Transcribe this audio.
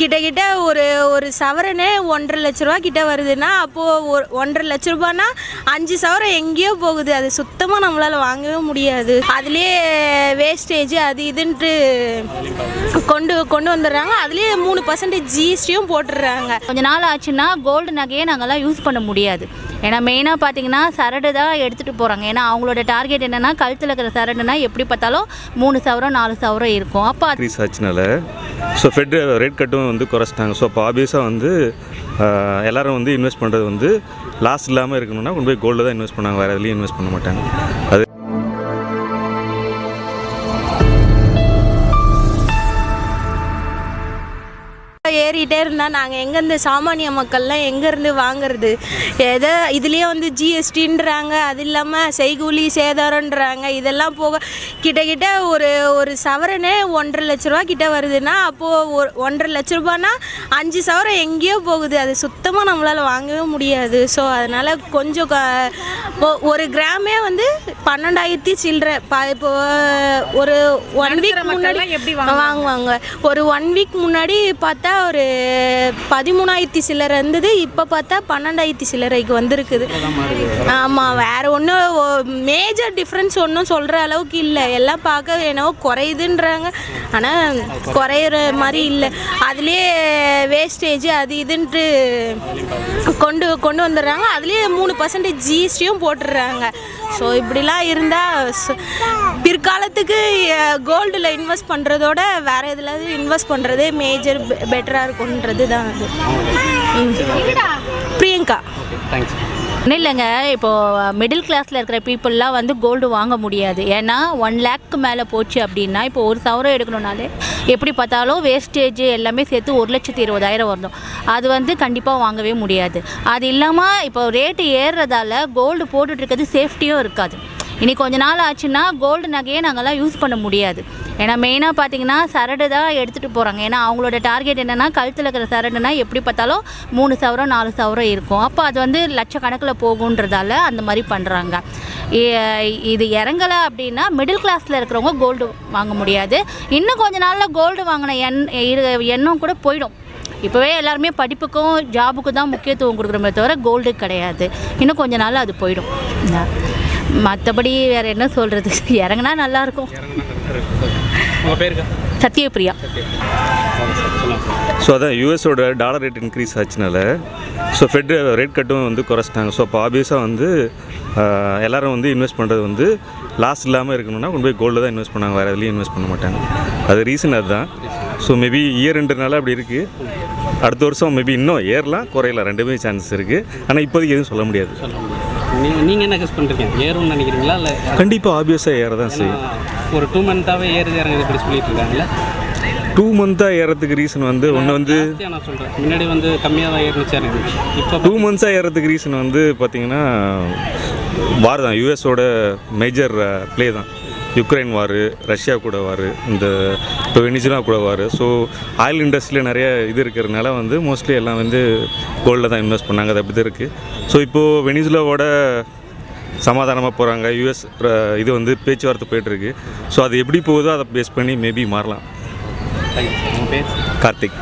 கிட்ட கிட்ட ஒரு ஒரு சவரனே ஒன்றரை லட்ச ரூபா கிட்ட வருதுன்னா அப்போது ஒரு ஒன்றரை லட்ச ரூபான்னா அஞ்சு சவரம் எங்கேயோ போகுது. அது சுத்தமாக நம்மளால் வாங்கவே முடியாது. அதுலேயே வேஸ்டேஜ் அது இதுன்ட்டு கொண்டு கொண்டு வந்துடுறாங்க. அதுலேயே மூணு பர்சன்டேஜ் ஜிஎஸ்டியும் போட்டுடுறாங்க. கொஞ்ச நாள் ஆச்சுன்னா கோல்டு நகையை நாங்கள்லாம் யூஸ் பண்ண முடியாது. ஏன்னா மெயினாக பார்த்தீங்கன்னா சரடு தான் எடுத்துகிட்டு போகிறாங்க ஏன்னா அவங்களோட டார்கெட் என்னென்னா கழுத்தில் இருக்கிற சரடுனா எப்படி பார்த்தாலும் மூணு சவரம் நாலு சவரம் இருக்கும். அப்போ அது இன்க்ரீஸ் ஆச்சுனால. ஸோ ஃபெட் ரேட் கட்டும் வந்து குறைச்சிட்டாங்க. ஸோ அப்போ ஆப்வியஸாக வந்து எல்லோரும் வந்து இன்வெஸ்ட் பண்ணுறது வந்து லாஸ் இல்லாமல் இருக்கணும்னா கொண்டு போய் கோல்டு தான் இன்வெஸ்ட் பண்ணாங்க வேறு எதுலேயும் இன்வெஸ்ட் பண்ண மாட்டாங்க. அது ஏறிட்டே இருந்தால் நாங்கள் எங்கேருந்து சாமானிய மக்கள்லாம் எங்கேருந்து வாங்குறது? எதை இதுலேயே வந்து ஜிஎஸ்டின்றாங்க அது இல்லாமல் செய்கூலி சேதாரன்றாங்க இதெல்லாம் போக கிட்ட கிட்ட ஒரு ஒரு சவரனே ஒன்றரை லட்ச ரூபா கிட்ட வருதுன்னா அப்போது ஒரு ஒன்றரை லட்ச ரூபான்னா அஞ்சு சவரம் எங்கேயோ போகுது. அது சுத்தமாக நம்மளால் வாங்கவே முடியாது. ஸோ அதனால் கொஞ்சம் ஒரு கிராமே வந்து பன்னெண்டாயிரத்தி சில்லற. இப்போ ஒரு ஒன் வீக் முன்னாடி எப்படி வாங்குவாங்க? ஒரு ஒன் வீக் முன்னாடி பார்த்தா ஒரு பதிமூணாயிரத்தி சில்லறை இருந்தது. இப்போ பார்த்தா பன்னெண்டாயிரத்தி சில்லறைக்கு வந்திருக்குது. ஆமாம் வேற ஒன்றும் மேஜர் டிஃப்ரென்ஸ் ஒன்றும் சொல்கிற அளவுக்கு இல்லை. எல்லாம் பார்க்க என்னவோ குறையுதுன்றாங்க. ஆனால் குறையிற மாதிரி இல்லை. அதுலேயே வேஸ்டேஜ் அது இதுன்ட்டு கொண்டு கொண்டு வந்துடுறாங்க. அதுலேயே மூணு பர்சன்டேஜ் ஜிஎஸ்டியும் போட்டுடுறாங்க. ஸோ இப்படிலாம் இருந்தால் பிற்காலத்துக்கு கோல்டில் இன்வெஸ்ட் பண்ணுறதோட வேறு எதுலாவது இன்வெஸ்ட் பண்ணுறதே மேஜர் பெட்டராக இருக்கும்ன்றது தான் அது. பிரியங்கா தேங்க்ஸ் ஒன்றும் இல்லைங்க. இப்போது மிடில் கிளாஸில் இருக்கிற பீப்புளெலாம் வந்து கோல்டு வாங்க முடியாது. ஏன்னா ஒன் லேக்கு மேலே போச்சு அப்படின்னா இப்போ ஒரு சவரம் எடுக்கணுனாலே எப்படி பார்த்தாலும் வேஸ்டேஜ் எல்லாமே சேர்த்து ஒரு லட்சத்தி இருபதாயிரம் வரணும். அது வந்து கண்டிப்பாக வாங்கவே முடியாது. அது இல்லாமல் இப்போ ரேட்டு ஏறுறதால கோல்டு போட்டுட்டு இருக்கிறது சேஃப்டியும் இருக்காது. இனி கொஞ்ச நாள் ஆச்சுன்னா கோல்டு நகையை நாங்கள்லாம் யூஸ் பண்ண முடியாது. ஏன்னா மெயினாக பார்த்தீங்கன்னா சரடு தான் எடுத்துகிட்டு போகிறாங்க ஏன்னா அவங்களோட டார்கெட் என்னென்னா கழுத்தில் இருக்கிற சரடுனா எப்படி பார்த்தாலும் மூணு சவரம் நாலு சவரம் இருக்கும். அப்போ அது வந்து லட்சக்கணக்கில் போகுன்றதால அந்த மாதிரி பண்ணுறாங்க இது இறங்கலை அப்படின்னா மிடில் கிளாஸில் இருக்கிறவங்க கோல்டு வாங்க முடியாது. இன்னும் கொஞ்ச நாளில் கோல்டு வாங்கின எண் இரு- எண்ணம் கூட போயிடும். இப்போவே எல்லாருமே படிப்புக்கும் ஜாபுக்கும் தான் முக்கியத்துவம் கொடுக்குறோமே தவிர கோல்டு கிடையாது. இன்னும் கொஞ்ச நாள் அது போயிடும். மற்றபடி வேறு என்ன சொல்கிறது இறங்குனா நல்லாயிருக்கும் சத்யபிரியா. ஸோ அதான் யூஎஸோட டாலர் ரேட் இன்க்ரீஸ் ஆச்சுனால ஸோ ஃபெட் ரேட் கட்டும் வந்து குறைச்சிட்டாங்க. ஸோ அப்போ ஆப்வியஸாக வந்து எல்லாரும் வந்து இன்வெஸ்ட் பண்ணுறது வந்து லாஸ் இல்லாமல் இருக்கணும்னா கொண்டு போய் கோல்டில் தான் இன்வெஸ்ட் பண்ணாங்க. வேறு எதுலேயும் இன்வெஸ்ட் பண்ண மாட்டாங்க. அது ரீசன் அதுதான். ஸோ மேபி இயர் ரெண்டுனால அப்படி இருக்குது அடுத்த வருஷம் மேபி இன்னும் ஏறலாம் குறையலாம். ரெண்டுமே சான்சஸ் இருக்குது ஆனால் இப்போதைக்கு எதுவும் சொல்ல முடியாது. நீங்கள் நீங்கள் என்ன கெஸ் பண்ணுறீங்க ஏறும்னு நினைக்கிறீங்களா? இல்லை கண்டிப்பாக ஆப்வியஸாக ஏற தான் செய்யும். ஒரு டூ மந்த்தாகவே ஏறுது இறங்குது இப்படி சொல்லிட்டு இருக்காங்கல்ல? டூ மந்த்தாக ஏறதுக்கு ரீசன் வந்து ஒன்று வந்து நான் சொல்கிறேன் முன்னாடி வந்து கம்மியாக தான் ஏறிச்சு இறங்குது இப்போ டூ மந்த்ஸாக ஏறதுக்கு ரீசன் வந்து பார்த்தீங்கன்னா வார் தான். யூஎஸோட மேஜர் ப்ளே தான். யுக்ரைன் வார் ரஷ்யா கூட வார் இந்த இப்போ வெனிசுலா கூட வார். ஸோ ஆயில் இண்டஸ்ட்ரியில் நிறைய இது இருக்கிறதுனால வந்து மோஸ்ட்லி எல்லாம் வந்து கோல்டில் தான் இன்வெஸ்ட் பண்ணாங்க. அது அப்படி தான் இருக்குது ஸோ இப்போது வெனிசுலாவோட சமாதானமாக போகிறாங்க யூஎஸ் இது வந்து பேச்சுவார்த்தை போயிட்டுருக்கு ஸோ அது எப்படி போகுதோ அதை பேஸ் பண்ணி மேபி மாறலாம். கார்த்திக்.